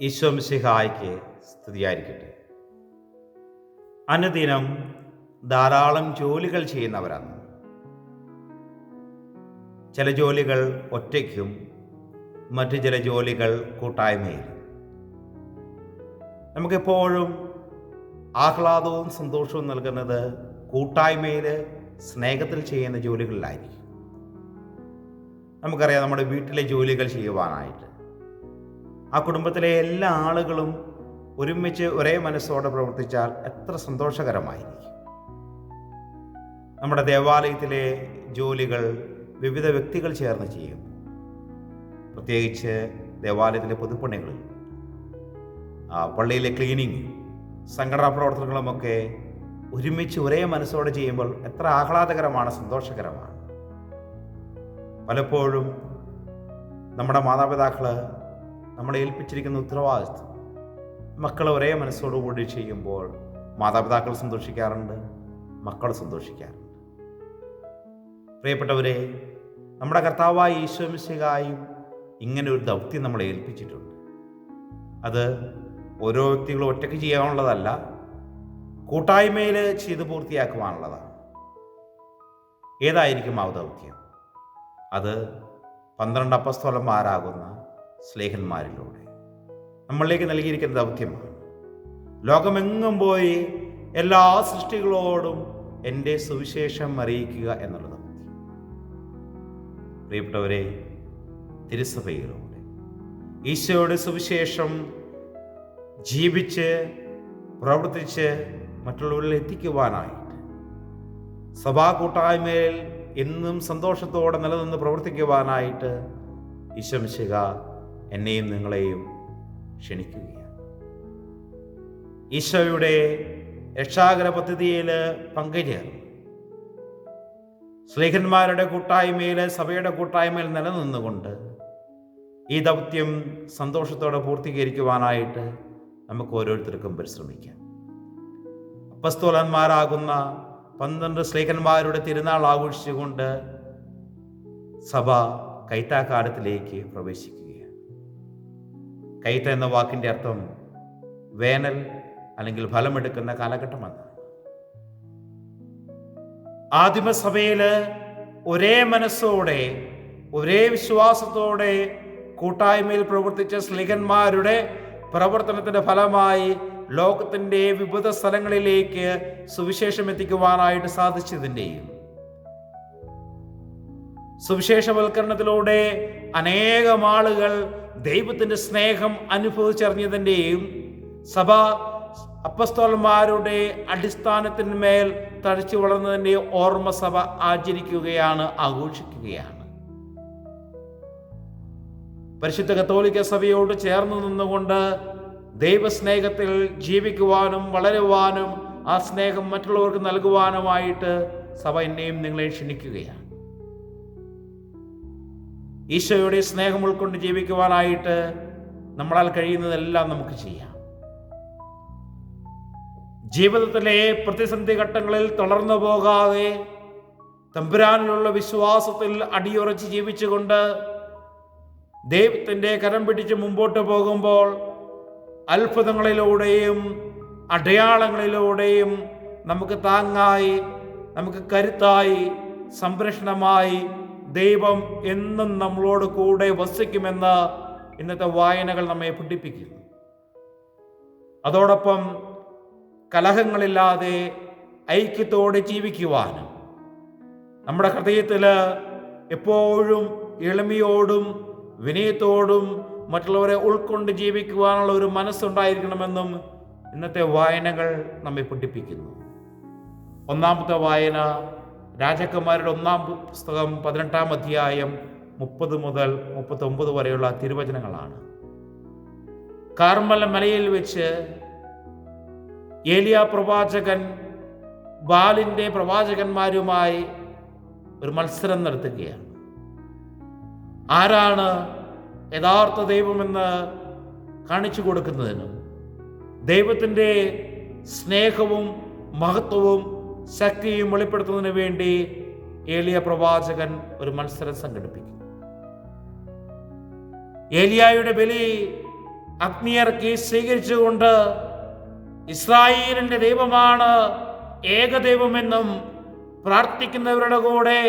ഈശ്വംസിഹായ്ക്ക് സ്തുതിയായിരിക്കട്ടെ. അനുദിനം ധാരാളം ജോലികൾ ചെയ്യുന്നവരാണ്. ചില ജോലികൾ ഒറ്റയ്ക്കും മറ്റു ചില ജോലികൾ കൂട്ടായ്മയിലും നമുക്കെപ്പോഴും ആഹ്ലാദവും സന്തോഷവും നൽകുന്നത് കൂട്ടായ്മയിൽ സ്നേഹത്തിൽ ചെയ്യുന്ന ജോലികളിലായിരിക്കും. നമുക്കറിയാം നമ്മുടെ വീട്ടിലെ ജോലികൾ ചെയ്യുവാനായിട്ട്. ആ കുടുംബത്തിലെ എല്ലാ ആളുകളും ഒരുമിച്ച് ഒരേ മനസ്സോടെ പ്രവർത്തിച്ചാൽ എത്ര സന്തോഷകരമായിരിക്കും. നമ്മുടെ ദേവാലയത്തിലെ ജോലികൾ വിവിധ വ്യക്തികൾ ചേർന്ന് ചെയ്യും പ്രത്യേകിച്ച് ദേവാലയത്തിലെ പൊതുപ്പണികളിൽ പള്ളിയിലെ ക്ലീനിങ് സംഘടനാ പ്രവർത്തനങ്ങളുമൊക്കെ ഒരുമിച്ച് ഒരേ മനസ്സോടെ ചെയ്യുമ്പോൾ എത്ര ആഹ്ലാദകരമാണ് സന്തോഷകരമാണ്. പലപ്പോഴും നമ്മുടെ മാതാപിതാക്കൾ നമ്മളെ ഏൽപ്പിച്ചിരിക്കുന്ന ഉത്തരവാദിത്വം. മക്കൾ ഒരേ മനസ്സോടുകൂടി ചെയ്യുമ്പോൾ മാതാപിതാക്കൾ സന്തോഷിക്കാറുണ്ട് മക്കൾ സന്തോഷിക്കാറുണ്ട്. പ്രിയപ്പെട്ടവരെ നമ്മുടെ കർത്താവായ ഈശ്വമിശികായും ഇങ്ങനെ ഒരു ദൗത്യം നമ്മളെ ഏൽപ്പിച്ചിട്ടുണ്ട്. അത് ഓരോ വ്യക്തികളും ഒറ്റയ്ക്ക് ചെയ്യാനുള്ളതല്ല കൂട്ടായ്മയിൽ ചെയ്ത് പൂർത്തിയാക്കുവാനുള്ളതാണ്. ഏതായിരിക്കും ആ ദൗത്യം? അത് പന്ത്രണ്ട് അപ്പസ്തോലന്മാരാകുന്ന സ്ലേഹന്മാരിലൂടെ നമ്മളിലേക്ക് നൽകിയിരിക്കുന്ന ദൗത്യമാണ്. ലോകമെങ്ങും പോയി എല്ലാ സൃഷ്ടികളോടും എന്റെ സുവിശേഷം അറിയിക്കുക എന്നുള്ള ദൗത്യം. പ്രിയപ്പെട്ടവരെ തിരുസഭയിലൂടെ ഈശോയുടെ സുവിശേഷം ജീവിച്ച് പ്രവർത്തിച്ച് മറ്റുള്ളവരിൽ എത്തിക്കുവാനായിട്ട് സഭാ കൂട്ടായ്മയിൽ എന്നും സന്തോഷത്തോടെ നിലനിന്ന് പ്രവർത്തിക്കുവാനായിട്ട് ഈശംശിക എന്നെയും നിങ്ങളെയും ക്ഷണിക്കുകയാണ്. ഈശോയുടെ രക്ഷാകര പദ്ധതിയിൽ പങ്കുചേർന്നു. സ്ലേഖന്മാരുടെ കൂട്ടായ്മയിൽ സഭയുടെ കൂട്ടായ്മയിൽ നിലനിന്നുകൊണ്ട് ഈ ദൗത്യം സന്തോഷത്തോടെ പൂർത്തീകരിക്കുവാനായിട്ട് നമുക്ക് ഓരോരുത്തർക്കും പരിശ്രമിക്കാം. അപ്പസ്തോലന്മാരാകുന്ന പന്ത്രണ്ട് സ്ലേഖന്മാരുടെ തിരുനാൾ ആഘോഷിച്ചുകൊണ്ട് സഭ കൈത്താക്കാലത്തിലേക്ക് പ്രവേശിക്കുകയാണ് കൈത്ത എന്ന വാക്കിന്റെ അർത്ഥം വേനൽ അല്ലെങ്കിൽ ഫലമെടുക്കുന്ന കാലഘട്ടമാണ്. ആദിമസഭയിൽ ഒരേ മനസ്സോടെ ഒരേ വിശ്വാസത്തോടെ കൂട്ടായ്മയിൽ പ്രവർത്തിച്ച സ്ലിഹന്മാരുടെ പ്രവർത്തനത്തിന്റെ ഫലമായി ലോകത്തിന്റെ വിവിധ സ്ഥലങ്ങളിലേക്ക് സുവിശേഷം എത്തിക്കുവാനായിട്ട് സാധിച്ചതിന്റെയും സുവിശേഷവൽക്കരണത്തിലൂടെ അനേകം ആളുകൾ ദൈവത്തിന്റെ സ്നേഹം അനുഭവിച്ചറിഞ്ഞതിന്റെയും സഭ അപ്പസ്തോലന്മാരുടെ അടിസ്ഥാനത്തിന്മേൽ തഴച്ചു വളർന്നതിന്റെ ഓർമ്മ സഭ ആചരിക്കുകയാണ് ആഘോഷിക്കുകയാണ്. പരിശുദ്ധ കത്തോലിക്ക സഭയോട് ചേർന്ന് നിന്നുകൊണ്ട് ദൈവസ്നേഹത്തിൽ ജീവിക്കുവാനും വളരുവാനും ആ സ്നേഹം മറ്റുള്ളവർക്ക് നൽകുവാനുമായിട്ട് സഭ എന്നെയും നിങ്ങളെ ക്ഷണിക്കുകയാണ്. ഈശോയുടെ സ്നേഹം ഉൾക്കൊണ്ട് ജീവിക്കുവാനായിട്ട് നമ്മളാൽ കഴിയുന്നതെല്ലാം നമുക്ക് ചെയ്യാം. ജീവിതത്തിലെ പ്രതിസന്ധി ഘട്ടങ്ങളിൽ തളർന്നു പോകാതെ തമ്പുരാനിലുള്ള വിശ്വാസത്തിൽ അടിയുറച്ച് ജീവിച്ചുകൊണ്ട് ദൈവത്തിന്റെ കരം പിടിച്ച് മുമ്പോട്ട് പോകുമ്പോൾ അത്ഭുതങ്ങളിലൂടെയും അടയാളങ്ങളിലൂടെയും നമുക്ക് താങ്ങായി നമുക്ക് കരുത്തായി സംരക്ഷണമായി ദൈവം എന്നും നമ്മളോട് കൂടെ വസിക്കുമെന്ന് ഇന്നത്തെ വായനകൾ നമ്മെ പഠിപ്പിക്കുന്നു. അതോടൊപ്പം കലഹങ്ങളില്ലാതെ ഐക്യത്തോടെ ജീവിക്കുവാനും നമ്മുടെ ഹൃദയത്തിൽ എപ്പോഴും എളിമയോടും വിനയത്തോടും മറ്റുള്ളവരെ ഉൾക്കൊണ്ട് ജീവിക്കുവാനുള്ള ഒരു മനസ്സുണ്ടായിരിക്കണമെന്നും ഇന്നത്തെ വായനകൾ നമ്മെ പഠിപ്പിക്കുന്നു. ഒന്നാമത്തെ വായന രാജാക്കന്മാരുടെ ഒന്നാം പുസ്തകം പതിനെട്ടാം അധ്യായം മുപ്പത് മുതൽ മുപ്പത്തൊമ്പത് വരെയുള്ള തിരുവചനങ്ങളാണ്. കാർമല മലയിൽ വെച്ച് ഏലിയ പ്രവാചകൻ ബാലിന്റെ പ്രവാചകന്മാരുമായി ഒരു മത്സരം നടത്തുകയാണ്. ആരാണ് യഥാർത്ഥ ദൈവമെന്ന് കാണിച്ചു കൊടുക്കുന്നതിനും ദൈവത്തിന്റെ സ്നേഹവും മഹത്വവും ശക്തിയും വെളിപ്പെടുത്തുന്നതിന് വേണ്ടി ഏലിയ പ്രവാചകൻ ഒരു മത്സരം സംഘടിപ്പിക്കും. ഏലിയായുടെ ബലി അഗ്നിയർക്കി സ്വീകരിച്ചുകൊണ്ട് ഇസ്രായേലിന്റെ ദൈവമാണ് ഏകദൈവമെന്നും പ്രാർത്ഥിക്കുന്നവരുടെ കൂടെ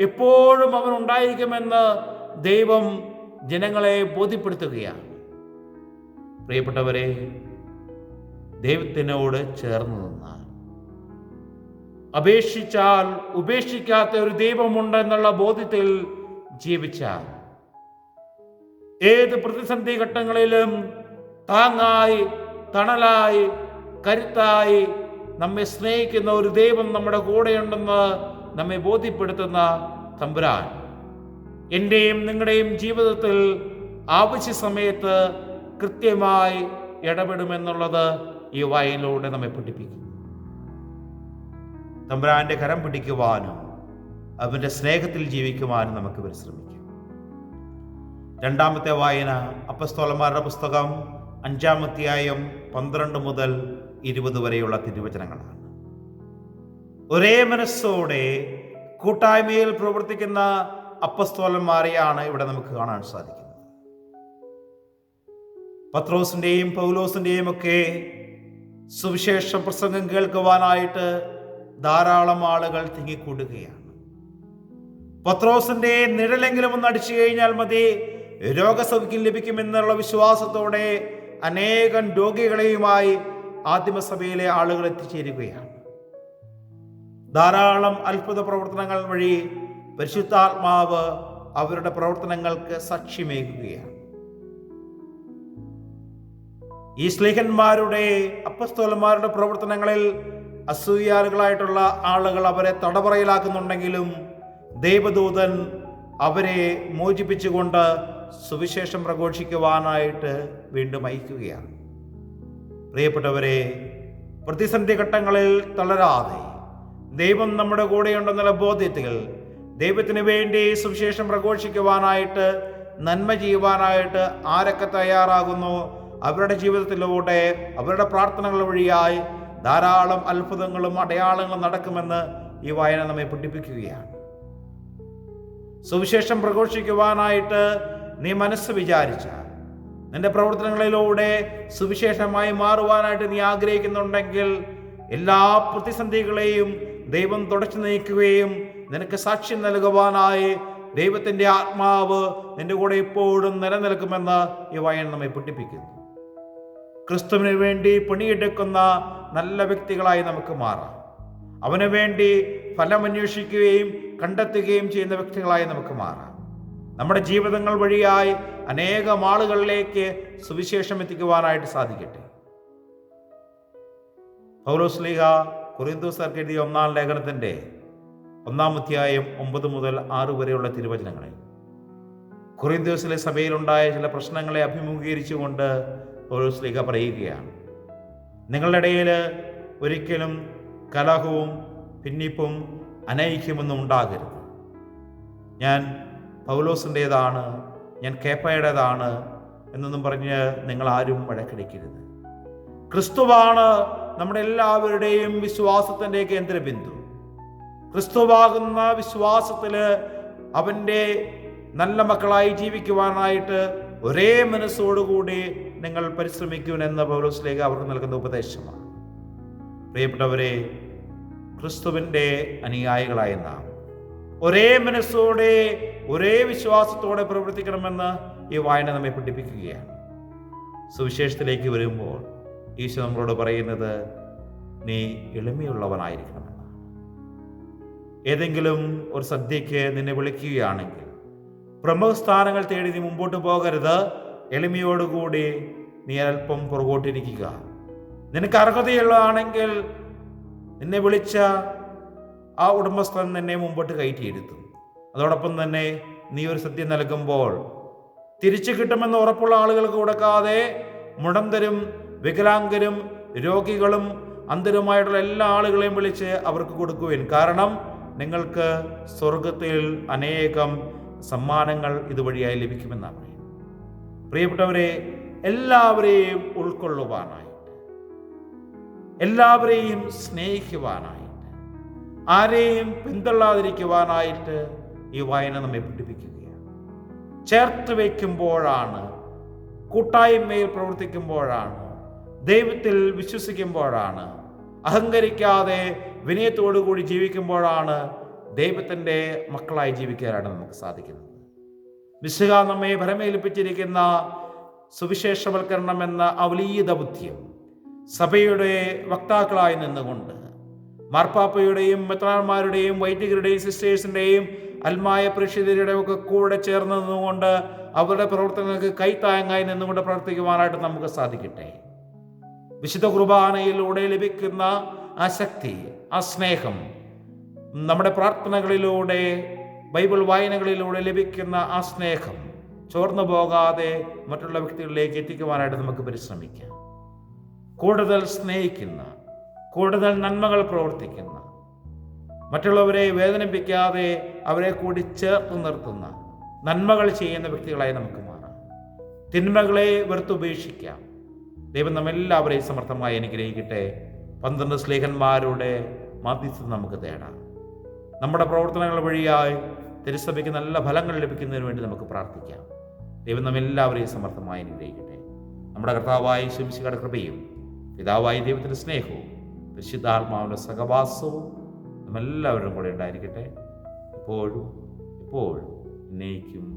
എപ്പോഴും അവൻ ഉണ്ടായിരിക്കുമെന്ന് ദൈവം ജനങ്ങളെ ബോധ്യപ്പെടുത്തുകയാണ്. പ്രിയപ്പെട്ടവരെ ദൈവത്തിനോട് ചേർന്ന് നിന്നാൽ അപേക്ഷിച്ചാൽ ഉപേക്ഷിക്കാത്ത ഒരു ദൈവമുണ്ട് എന്നുള്ള ബോധ്യത്തിൽ ജീവിച്ചാൽ ഏത് പ്രതിസന്ധി ഘട്ടങ്ങളിലും താങ്ങായി തണലായി കരുത്തായി നമ്മെ സ്നേഹിക്കുന്ന ഒരു ദൈവം നമ്മുടെ കൂടെയുണ്ടെന്ന് നമ്മെ ബോധ്യപ്പെടുത്തുന്ന തമ്പുരാൻ. എന്റെയും നിങ്ങളുടെയും ജീവിതത്തിൽ ആവശ്യ സമയത്ത് കൃത്യമായി ഇടപെടുമെന്നുള്ളത് ഈ വായിലൂടെ നമ്മെ പഠിപ്പിക്കും. തമ്പുരാന്റെ കരം പിടിക്കുവാനും അവന്റെ സ്നേഹത്തിൽ ജീവിക്കുവാനും നമുക്ക് പരിശ്രമിക്കാം. രണ്ടാമത്തെ വായന അപ്പസ്തോലന്മാരുടെ പുസ്തകം അഞ്ചാമധ്യായം പന്ത്രണ്ട് മുതൽ ഇരുപത് വരെയുള്ള തിരുവചനങ്ങളാണ്. ഒരേ മനസ്സോടെ കൂട്ടായ്മയിൽ പ്രവർത്തിക്കുന്ന അപ്പസ്തോലന്മാരെയാണ് ഇവിടെ നമുക്ക് കാണാൻ സാധിക്കുന്നത്. പത്രോസിന്റെയും പൗലോസിന്റെയും ഒക്കെ സുവിശേഷ പ്രസംഗം കേൾക്കുവാനായിട്ട് ധാരാളം ആളുകൾ തിങ്ങിക്കൂടുകയാണ്. പത്രോസിന്റെ നിഴലെങ്കിലും ഒന്ന് അടിച്ചു കഴിഞ്ഞാൽ മതി. രോഗസൗഖ്യം ലഭിക്കുമെന്നുള്ള വിശ്വാസത്തോടെ അനേകം രോഗികളെയുമായി ആദിമസഭയിലെ ആളുകൾ എത്തിച്ചേരുകയാണ്. ധാരാളം അത്ഭുത പ്രവർത്തനങ്ങൾ വഴി പരിശുദ്ധാത്മാവ് അവരുടെ പ്രവർത്തനങ്ങൾക്ക് സാക്ഷ്യമേകുകയാണ്. ഈ സ്ലേഹന്മാരുടെ അപ്പസ്തോലന്മാരുടെ പ്രവർത്തനങ്ങളിൽ അസൂയാലുകളായിട്ടുള്ള ആളുകൾ അവരെ തടപറയിലാക്കുന്നുണ്ടെങ്കിലും ദൈവദൂതൻ അവരെ മോചിപ്പിച്ചുകൊണ്ട് സുവിശേഷം പ്രഘോഷിക്കുവാനായിട്ട് വീണ്ടും അയക്കുകയാണ്. പ്രിയപ്പെട്ടവരെ പ്രതിസന്ധി ഘട്ടങ്ങളിൽ തളരാതെ ദൈവം നമ്മുടെ കൂടെയുണ്ടെന്നുള്ള ബോധ്യത്തിൽ ദൈവത്തിന് വേണ്ടി സുവിശേഷം പ്രഘോഷിക്കുവാനായിട്ട് നന്മ ചെയ്യുവാനായിട്ട് ആരൊക്കെ തയ്യാറാകുന്നു അവരുടെ ജീവിതത്തിലൂടെ അവരുടെ പ്രാർത്ഥനകൾ വഴിയായി ധാരാളം അത്ഭുതങ്ങളും അടയാളങ്ങളും നടക്കുമെന്ന് ഈ വായന നമ്മെ പഠിപ്പിക്കുകയാണ്. സുവിശേഷം പ്രഘോഷിക്കുവാനായിട്ട് നീ മനസ്സ് വിചാരിച്ച നിന്റെ പ്രവർത്തനങ്ങളിലൂടെ സുവിശേഷമായി മാറുവാനായിട്ട് നീ ആഗ്രഹിക്കുന്നുണ്ടെങ്കിൽ എല്ലാ പ്രതിസന്ധികളെയും ദൈവം തുടച്ചു നീക്കുകയും നിനക്ക് സാക്ഷ്യം നൽകുവാനായി ദൈവത്തിന്റെ ആത്മാവ് നിന്റെ കൂടെ ഇപ്പോഴും നിലനിൽക്കുമെന്ന് ഈ വായന നമ്മെ പഠിപ്പിക്കുന്നു. ക്രിസ്തുവിന് വേണ്ടി പണിയെടുക്കുന്ന നല്ല വ്യക്തികളായി നമുക്ക് മാറാം. അവന് വേണ്ടി ഫലമന്വേഷിക്കുകയും കണ്ടെത്തുകയും ചെയ്യുന്ന വ്യക്തികളായി നമുക്ക് മാറാം. നമ്മുടെ ജീവിതങ്ങൾ വഴിയായി അനേകം ആളുകളിലേക്ക് സുവിശേഷം എത്തിക്കുവാനായിട്ട് സാധിക്കട്ടെ. പൗലോസ്ലീഹ കുറിന്തോസർക്ക് എഴുതിയ ഒന്നാം ലേഖനത്തിന്റെ ഒന്നാം അധ്യായം ഒമ്പത് മുതൽ ആറ് വരെയുള്ള തിരുവചനങ്ങളിൽ കുറിന്തോസിലെ സഭയിലുണ്ടായ ചില പ്രശ്നങ്ങളെ അഭിമുഖീകരിച്ചുകൊണ്ട് പൗലോസ്ലീഹ പറയുകയാണ്. നിങ്ങളുടെ ഇടയിൽ ഒരിക്കലും കലഹവും ഭിന്നിപ്പും അനൈക്യമൊന്നും ഉണ്ടാകരുത്. ഞാൻ പൗലോസിന്റേതാണ് ഞാൻ കേപ്പയുടേതാണ് എന്നൊന്നും പറഞ്ഞ് നിങ്ങൾ ആരും വഴക്കടിക്കരുത്. ക്രിസ്തുവാണ് നമ്മുടെ എല്ലാവരുടെയും വിശ്വാസത്തിന്റെ കേന്ദ്രബിന്ദു. ക്രിസ്തുവാകുന്ന വിശ്വാസത്തിൽ അവന്റെ നല്ല മക്കളായി ജീവിക്കുവാനായിട്ട് ഒരേ മനസ്സോടുകൂടി നിങ്ങൾ പൗലോസ് പൗലോസിലേക്ക് അവർക്ക് നൽകുന്ന ഉപദേശമാണ്. പ്രിയപ്പെട്ടവരെ ക്രിസ്തുവിന്റെ അനുയായികളായ നാം ഒരേ മനസ്സോടെ ഒരേ വിശ്വാസത്തോടെ പ്രവർത്തിക്കണമെന്ന് ഈ വായന നമ്മെ പഠിപ്പിക്കുകയാണ്. സുവിശേഷത്തിലേക്ക് വരുമ്പോൾ ഈശോ നമ്മളോട് പറയുന്നത് നീ എളിമയുള്ളവനായിരിക്കണമെന്നാണ് ഏതെങ്കിലും ഒരു സദ്യയ്ക്ക് നിന്നെ വിളിക്കുകയാണെങ്കിൽ പ്രമുഖ സ്ഥാനങ്ങൾ തേടി നീ മുമ്പോട്ട് പോകരുത്. എളിമയോടുകൂടി നീ അല്പം പുറകോട്ടിരിക്കുക. നിനക്ക് അർഹതയുള്ളതാണെങ്കിൽ നിന്നെ വിളിച്ച ആ ഉടമസ്ഥൻ നിന്നെ മുമ്പോട്ട് കയറ്റിയിരുത്തും അതോടൊപ്പം തന്നെ നീ ഒരു സത്യം നൽകുമ്പോൾ തിരിച്ചു കിട്ടുമെന്ന് ഉറപ്പുള്ള ആളുകൾക്ക് കൊടുക്കാതെ മുടന്തരും വികലാംഗരും രോഗികളും അന്തരുമായിട്ടുള്ള എല്ലാ ആളുകളെയും വിളിച്ച് അവർക്ക് കൊടുക്കുവിൻ. കാരണം നിങ്ങൾക്ക് സ്വർഗത്തിൽ അനേകം സമ്മാനങ്ങൾ ഇതുവഴിയായി ലഭിക്കുമെന്നാണ്. പ്രിയപ്പെട്ടവരെ എല്ലാവരെയും ഉൾക്കൊള്ളുവാനായിട്ട്. എല്ലാവരെയും സ്നേഹിക്കുവാനായിട്ട്. ആരെയും പിന്തള്ളാതിരിക്കുവാനായിട്ട് ഈ വായന നമ്മെ പഠിപ്പിക്കുകയാണ്. ചേർത്ത് വയ്ക്കുമ്പോഴാണ് കൂട്ടായ്മയിൽ പ്രവർത്തിക്കുമ്പോഴാണ് ദൈവത്തിൽ വിശ്വസിക്കുമ്പോഴാണ് അഹങ്കരിക്കാതെ വിനയത്തോടുകൂടി ജീവിക്കുമ്പോഴാണ് ദൈവത്തിന്റെ മക്കളായി ജീവിക്കാനാണ് നമുക്ക് സാധിക്കുന്നത്. വിശുക നമ്മെ ഭരമേൽപ്പിച്ചിരിക്കുന്ന സുവിശേഷവൽക്കരണം എന്ന ആ ബുദ്ധ്യം സഭയുടെ വക്താക്കളായി നിന്നുകൊണ്ട് മാർപ്പാപ്പയുടെയും മെത്രാന്മാരുടെയും വൈദികരുടെയും സിസ്റ്റേഴ്സിന്റെയും അൽമായ പ്രേക്ഷിതരുടെ ഒക്കെ കൂടെ ചേർന്ന് നിന്നുകൊണ്ട് അവരുടെ പ്രവർത്തനങ്ങൾക്ക് കൈത്താങ്ങായി നിന്നുകൊണ്ട് പ്രവർത്തിക്കുവാനായിട്ട് നമുക്ക് സാധിക്കട്ടെ. വിശുദ്ധ കുർബാനയിലൂടെ ലഭിക്കുന്ന ആ ശക്തി ആ സ്നേഹം നമ്മുടെ പ്രാർത്ഥനകളിലൂടെ ബൈബിൾ വായനകളിലൂടെ ലഭിക്കുന്ന ആ സ്നേഹം ചോർന്നു പോകാതെ മറ്റുള്ള വ്യക്തികളിലേക്ക് എത്തിക്കുവാനായിട്ട് നമുക്ക് പരിശ്രമിക്കാം. കൂടുതൽ സ്നേഹിക്കുന്ന കൂടുതൽ നന്മകൾ പ്രവർത്തിക്കുന്ന മറ്റുള്ളവരെ വേദനിപ്പിക്കാതെ അവരെ കൂടി ചേർത്ത് നിർത്തുന്ന നന്മകൾ ചെയ്യുന്ന വ്യക്തികളായി നമുക്ക് മാറാം. തിന്മകളെ വെറുത്തുപേക്ഷിക്കാം ദൈവം നമ്മെല്ലാവരെയും സമർത്ഥമായി അനുഗ്രഹിക്കട്ടെ. പന്ത്രണ്ട് സ്ലേഹന്മാരുടെ മാധ്യസ്ഥം നമുക്ക് തേടാം. നമ്മുടെ പ്രവർത്തനങ്ങൾ വഴിയായി തിരുസഭയ്ക്ക് നല്ല ഫലങ്ങൾ ലഭിക്കുന്നതിന് വേണ്ടി നമുക്ക് പ്രാർത്ഥിക്കാം. ദൈവം നമ്മെല്ലാവരെയും സമർത്ഥമായി അനുഗ്രഹിക്കട്ടെ. നമ്മുടെ കർത്താവായ ശംശികളുടെ കൃപയും പിതാവായ ദൈവത്തിന്റെ സ്നേഹവും പരിശുദ്ധാത്മാവിന്റെ സഹവാസവും നമ്മെല്ലാവരും കൂടെ ഉണ്ടായിരിക്കട്ടെ. എപ്പോഴും എപ്പോഴും എന്നേക്കും